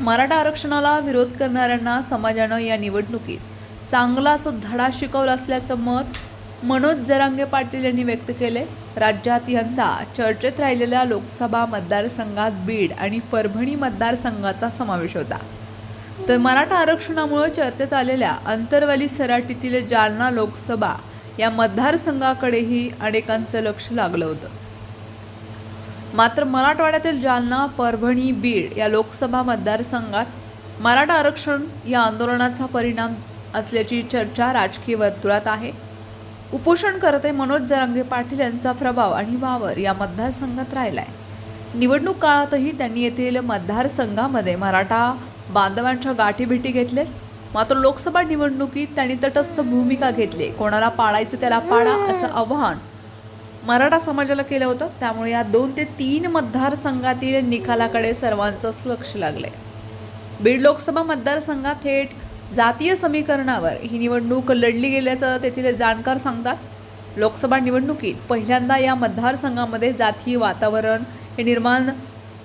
मराठा आरक्षणाला विरोध करणाऱ्यांना समाजानं या निवडणुकीत चांगलाच धडा शिकवला असल्याचं मत मनोज जरांगे पाटील यांनी व्यक्त केले. राज्यात यंदा चर्चेत राहिलेल्या लोकसभा मतदारसंघात बीड आणि परभणी मतदारसंघाचा समावेश होता. तर मराठा आरक्षणामुळे चर्चेत आलेल्या अंतरवाली सराटीतील जालना लोकसभा या मतदारसंघाकडेही अनेकांचं लक्ष लागलं होतं. मात्र मराठवाड्यातील जालना परभणी बीड या लोकसभा मतदारसंघात मराठा आरक्षण या आंदोलनाचा परिणाम असल्याची चर्चा राजकीय वर्तुळात आहे. उपोषणकर्ते मनोज जरांगे पाटील यांचा प्रभाव आणि वावर या मतदारसंघात राहिला आहे निवडणूक काळातही त्यांनी येथील मतदारसंघामध्ये मराठा बांधवांच्या गाठीभेटी घेतल्यास मात्र लोकसभा निवडणुकीत त्यांनी तटस्थ भूमिका घेतली. कोणाला पाळायचं त्याला पाडा असं आव्हान मराठा समाजाला केलं होतं. त्यामुळे या दोन ते तीन मतदारसंघातील निकालाकडे सर्वांचंच लक्ष लागलंय. बीड लोकसभा मतदारसंघात थेट जातीय समीकरणावर ही निवडणूक लढली गेल्याचं तेथील जाणकार सांगतात. लोकसभा निवडणुकीत पहिल्यांदा या मतदारसंघामध्ये जातीय वातावरण हे निर्माण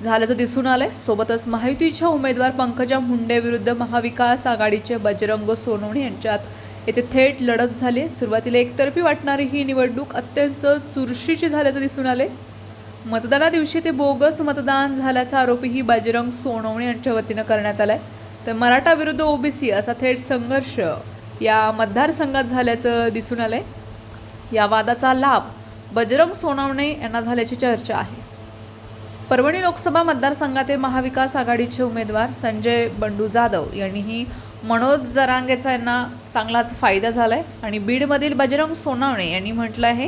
झाल्याचं दिसून आलंय. सोबतच महायुतीच्या उमेदवार पंकजा मुंडे विरुद्ध महाविकास आघाडीचे बजरंग सोनवणे यांच्यात येथे थेट लढत झाली. सुरुवातीला एकतर्फी वाटणारी ही निवडणूक अत्यंत चुरशीची झाल्याचं दिसून आले. मतदाना दिवशी ते बोगस मतदान झाल्याचा आरोपही बजरंग सोनवणे यांच्या वतीनं करण्यात आलाय. तर मराठा विरुद्ध ओबीसी असा थेट संघर्ष या मतदारसंघात झाल्याचं दिसून आलंय. या वादाचा लाभ बजरंग सोनवणे यांना झाल्याची चर्चा आहे. परभणी लोकसभा मतदारसंघातील महाविकास आघाडीचे उमेदवार संजय बंडू जाधव यांनीही मनोज जरांगेचा यांना चांगलाच फायदा झाला आहे आणि बीडमधील बजरंग सोनावणे यांनी म्हटलं आहे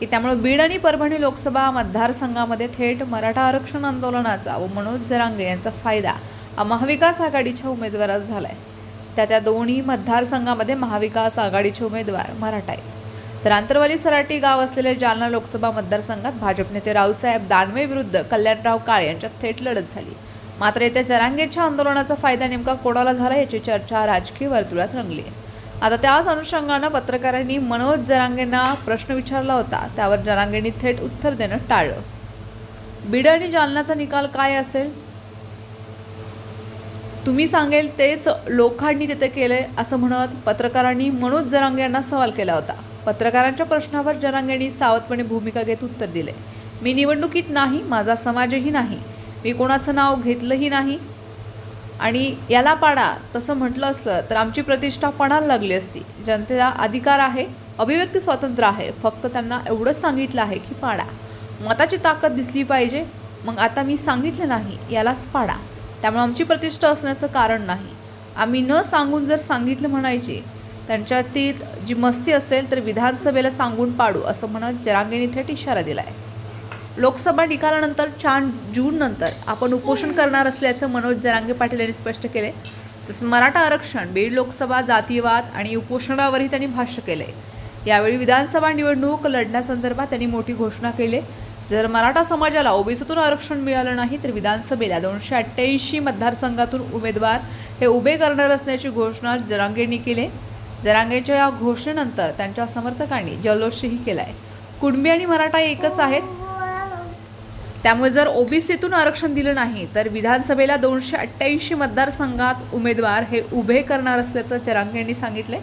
की त्यामुळे बीड आणि परभणी लोकसभा मतदारसंघामध्ये थेट मराठा आरक्षण आंदोलनाचा व मनोज जरांगे यांचा फायदा हा महाविकास आघाडीच्या उमेदवारात झाला आहे त्या त्या दोन्ही मतदारसंघामध्ये महाविकास आघाडीचे उमेदवार मराठा आहेत. तर आंतरवाली सराटी गाव असलेल्या जालना लोकसभा मतदारसंघात भाजप नेते रावसाहेब दानवे विरुद्ध कल्याणराव काळे यांच्यात थेट लढत झाली. मात्र येत्या जरांगेच्या आंदोलनाचा फायदा नेमका कोणाला झाला याची चर्चा राजकीय वर्तुळात रंगली. आहे आता त्याच अनुषंगानं पत्रकारांनी मनोज जरांगेंना प्रश्न विचारला होता. त्यावर जरांगेंनी थेट उत्तर देणं टाळलं. बीड आणि जालनाचा निकाल काय असेल? तुम्ही सांगेल तेच लोकांनी तिथे केले असं म्हणत पत्रकारांनी मनोज जरांगे यांना सवाल केला होता. पत्रकारांच्या प्रश्नावर जरांगेंनी सावधपणे भूमिका घेत उत्तर दिले. मी निवडणुकीत नाही माझा समाजही नाही. मी कोणाचं नाव घेतलंही नाही. आणि याला पाडा तसं म्हटलं असलं तर आमची प्रतिष्ठा पणाला लागली असती. जनतेला अधिकार आहे अभिव्यक्ती स्वातंत्र्य आहे. फक्त त्यांना एवढंच सांगितलं आहे की पाडा. मताची ताकद दिसली पाहिजे. मग आता मी सांगितलं नाही यालाच पाडा. त्यामुळे आमची प्रतिष्ठा असण्याचं कारण नाही. आम्ही न सांगून जर सांगितलं म्हणायचे त्यांच्यातील जी मस्ती असेल तर विधानसभेला सांगून पाडू असं म्हणत जरांगेने थेट इशारा दिला आहे लोकसभा निकालानंतर चार जूननंतर आपण उपोषण करणार असल्याचं मनोज जरांगे पाटील यांनी स्पष्ट केले तसंच मराठा आरक्षण बीड लोकसभा जातीवाद आणि उपोषणावरही त्यांनी भाष्य केले यावेळी विधानसभा निवडणूक लढण्यासंदर्भात त्यांनी मोठी घोषणा केली जर मराठा समाजाला ओबीसीतून आरक्षण मिळालं नाही तर विधानसभेला दोनशे अठ्ठ्याऐंशी मतदारसंघातून उमेदवार हे उभे करणार असल्याची घोषणा जरांगेंनी केली जरांगेंच्या या घोषणेनंतर त्यांच्या समर्थकांनी जल्लोषही आहे कुणबी आणि मराठा एकच आहेत. त्यामुळे जर ओबीसीतून आरक्षण दिलं नाही तर विधानसभेला दोनशे अठ्ठ्याऐंशी मतदारसंघात उमेदवार हे उभे करणार असल्याचं चरांग यांनी सांगितले